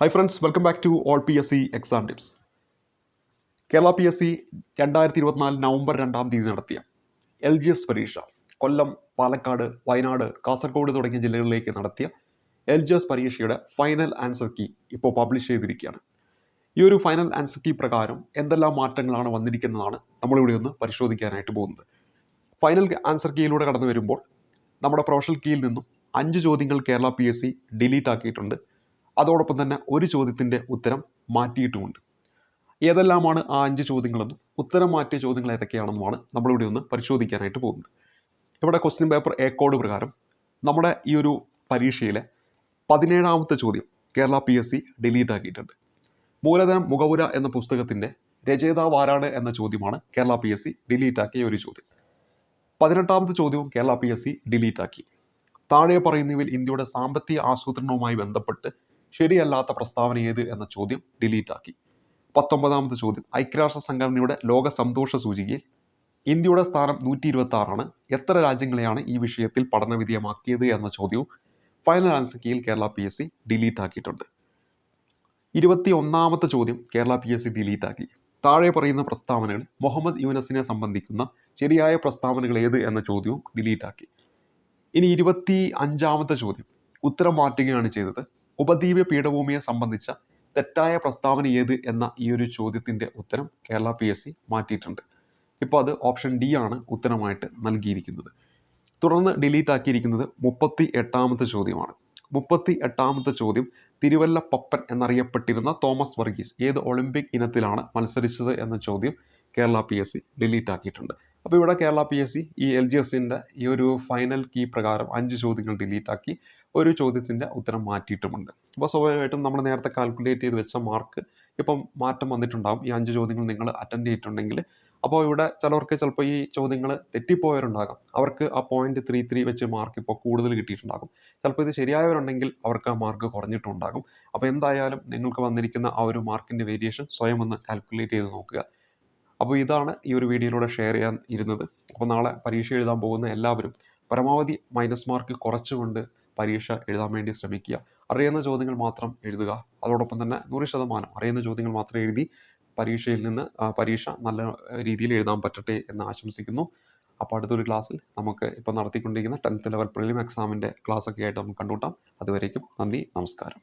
Hi friends welcome back to all P S C exam tips Kerala P S C രണ്ടായിരത്തി ഇരുപത്തിനാല് November രണ്ടാം തീയതി നടത്തിയ L G S പരീക്ഷ കൊല്ലം പാലക്കാട് വയനാട് കാസർഗോഡ് തുടങ്ങിയ ജില്ലകളിലേക്ക് നടത്തിയ എൽ ജി എസ് പരീക്ഷയുടെ ഫൈനൽ ആൻസർ കീ ഇപ്പോൾ പബ്ലിഷ് ചെയ്തിരിക്കുകയാണ്. ഈ ഒരു ഫൈനൽ ആൻസർ കീ പ്രകാരം എന്തെല്ലാം മാറ്റങ്ങളാണ് വന്നിരിക്കുന്നതാണ് നമ്മളിവിടെ ഒന്ന് പരിശോധിക്കാനായിട്ട് പോകുന്നത്. ഫൈനൽ ആൻസർ കീയിലൂടെ കടന്നു വരുമ്പോൾ നമ്മുടെ പ്രൊഫഷണൽ കീയിൽ നിന്നും അഞ്ച് ചോദ്യങ്ങൾ Kerala P S C delete ആക്കിയിട്ടുണ്ട്. അതോടൊപ്പം തന്നെ ഒരു ചോദ്യത്തിന്റെ ഉത്തരം മാറ്റിയിട്ടുമുണ്ട്. ഏതെല്ലാമാണ് ആ അഞ്ച് ചോദ്യങ്ങളെന്നും ഉത്തരം മാറ്റിയ ചോദ്യങ്ങൾ ഏതൊക്കെയാണെന്നുമാണ് നമ്മളിവിടെ ഒന്ന് പരിശോധിക്കാനായിട്ട് പോകുന്നത്. ഇവിടെ ക്വസ്റ്റ്യൻ പേപ്പർ എ കോഡ് പ്രകാരം നമ്മുടെ ഈ ഒരു പരീക്ഷയിലെ പതിനേഴാമത്തെ ചോദ്യം Kerala P S C delete ആക്കിയിട്ടുണ്ട്. മൂലധനം മുഖപുര എന്ന പുസ്തകത്തിന്റെ രചയിതാവ് ആരാണ് എന്ന ചോദ്യമാണ് Kerala P S C delete ആക്കിയ ഒരു ചോദ്യം. പതിനെട്ടാമത്തെ ചോദ്യവും Kerala P S C delete ആക്കി. താഴെ പറയുന്നവയിൽ ഇന്ത്യയുടെ സാമ്പത്തിക ആസൂത്രണവുമായി ബന്ധപ്പെട്ട് ശരിയല്ലാത്ത പ്രസ്താവന ഏത് എന്ന ചോദ്യം ഡിലീറ്റ് ആക്കി. പത്തൊമ്പതാമത്തെ ചോദ്യം. ഐക്യരാഷ്ട്ര സംഘടനയുടെ ലോക സന്തോഷ സൂചികയിൽ ഇന്ത്യയുടെ സ്ഥാനം നൂറ്റി ഇരുപത്തി ആറാണ് എത്ര രാജ്യങ്ങളെയാണ് ഈ വിഷയത്തിൽ പഠനവിധേയമാക്കിയത് എന്ന ചോദ്യവും final answer കീയിൽ Kerala P S C delete ആക്കിയിട്ടുണ്ട്. ഇരുപത്തി ഒന്നാമത്തെ ചോദ്യം Kerala P S C delete ആക്കി. താഴെ പറയുന്ന പ്രസ്താവനകൾ മുഹമ്മദ് യൂനസിനെ സംബന്ധിക്കുന്ന ശരിയായ പ്രസ്താവനകൾ ഏത് എന്ന ചോദ്യവും ഡിലീറ്റ് ആക്കി. ഇനി ഇരുപത്തി അഞ്ചാമത്തെ ചോദ്യം. ഉത്തരം മാറ്റുകയാണ് ചെയ്തത്. ഉപദ്വീപ പീഠഭൂമിയെ സംബന്ധിച്ച തെറ്റായ പ്രസ്താവന ഏത് എന്ന ഈ ഒരു ചോദ്യത്തിന്റെ ഉത്തരം കേരള പി എസ് സി മാറ്റിയിട്ടുണ്ട്. ഇപ്പോൾ അത് ഓപ്ഷൻ ഡി ആണ് ഉത്തരമായിട്ട് നൽകിയിരിക്കുന്നത്. തുടർന്ന് ഡിലീറ്റ് ആക്കിയിരിക്കുന്നത് മുപ്പത്തി എട്ടാമത്തെ ചോദ്യമാണ്. മുപ്പത്തി എട്ടാമത്തെ ചോദ്യം തിരുവല്ല പപ്പൻ എന്നറിയപ്പെട്ടിരുന്ന തോമസ് വർഗീസ് ഏത് ഒളിമ്പിക് ഇനത്തിലാണ് മത്സരിച്ചത് എന്ന ചോദ്യം Kerala P S C delete ആക്കിയിട്ടുണ്ട്. അപ്പോൾ ഇവിടെ കേരള പി എസ് സി ഈ എൽ ജി എസിന്റെ ഈ ഒരു ഫൈനൽ കീ പ്രകാരം അഞ്ച് ചോദ്യങ്ങൾ ഡിലീറ്റ് ആക്കി ഒരു ചോദ്യത്തിന്റെ ഉത്തരം മാറ്റിയിട്ടുമുണ്ട്. അപ്പോൾ സ്വാഭാവികമായിട്ടും നമ്മൾ നേരത്തെ കാൽക്കുലേറ്റ് ചെയ്ത് വെച്ച മാർക്ക് ഇപ്പം മാറ്റം വന്നിട്ടുണ്ടാകും ഈ അഞ്ച് ചോദ്യങ്ങൾ നിങ്ങൾ അറ്റൻഡ് ചെയ്തിട്ടുണ്ടെങ്കിൽ അപ്പോൾ ഇവിടെ ചിലർക്ക് ചിലപ്പോൾ ഈ ചോദ്യങ്ങൾ തെറ്റിപ്പോയവരുണ്ടാകാം. അവർക്ക് ആ പോയിന്റ് ത്രീ ത്രീ വെച്ച് മാർക്ക് ഇപ്പോൾ കൂടുതൽ കിട്ടിയിട്ടുണ്ടാകും. ചിലപ്പോൾ ഇത് ശരിയായവരുണ്ടെങ്കിൽ അവർക്ക് ആ മാർക്ക് കുറഞ്ഞിട്ടുണ്ടാകും. അപ്പോൾ എന്തായാലും നിങ്ങൾക്ക് വന്നിരിക്കുന്ന ആ ഒരു മാർക്കിന്റെ വേരിയേഷൻ സ്വയം ഒന്ന് കാൽക്കുലേറ്റ് ചെയ്ത് നോക്കുക. അപ്പോൾ ഇതാണ് ഈ ഒരു വീഡിയോയിലൂടെ ഷെയർ ചെയ്യാൻ ഇരുന്നത്. അപ്പോൾ നാളെ പരീക്ഷ എഴുതാൻ പോകുന്ന എല്ലാവരും പരമാവധി മൈനസ് മാർക്ക് കുറച്ചുകൊണ്ട് പരീക്ഷ എഴുതാൻ വേണ്ടി ശ്രമിക്കുക. അറിയുന്ന ചോദ്യങ്ങൾ മാത്രം എഴുതുക. അതോടൊപ്പം തന്നെ നൂറ് ശതമാനം അറിയുന്ന ചോദ്യങ്ങൾ മാത്രം എഴുതി പരീക്ഷയിൽ നിന്ന് പരീക്ഷ നല്ല രീതിയിൽ എഴുതാൻ പറ്റട്ടെ എന്ന് ആശംസിക്കുന്നു. അപ്പോൾ അടുത്തൊരു ക്ലാസ്സിൽ നമുക്ക് ഇപ്പോൾ നടത്തിക്കൊണ്ടിരിക്കുന്ന ടെൻത്ത് ലെവൽ പ്രിലിം എക്സാമിന്റെ ക്ലാസ്സൊക്കെ ആയിട്ട് നമുക്ക് കണ്ടുകൂട്ടാം അതുവരേക്കും നന്ദി നമസ്കാരം.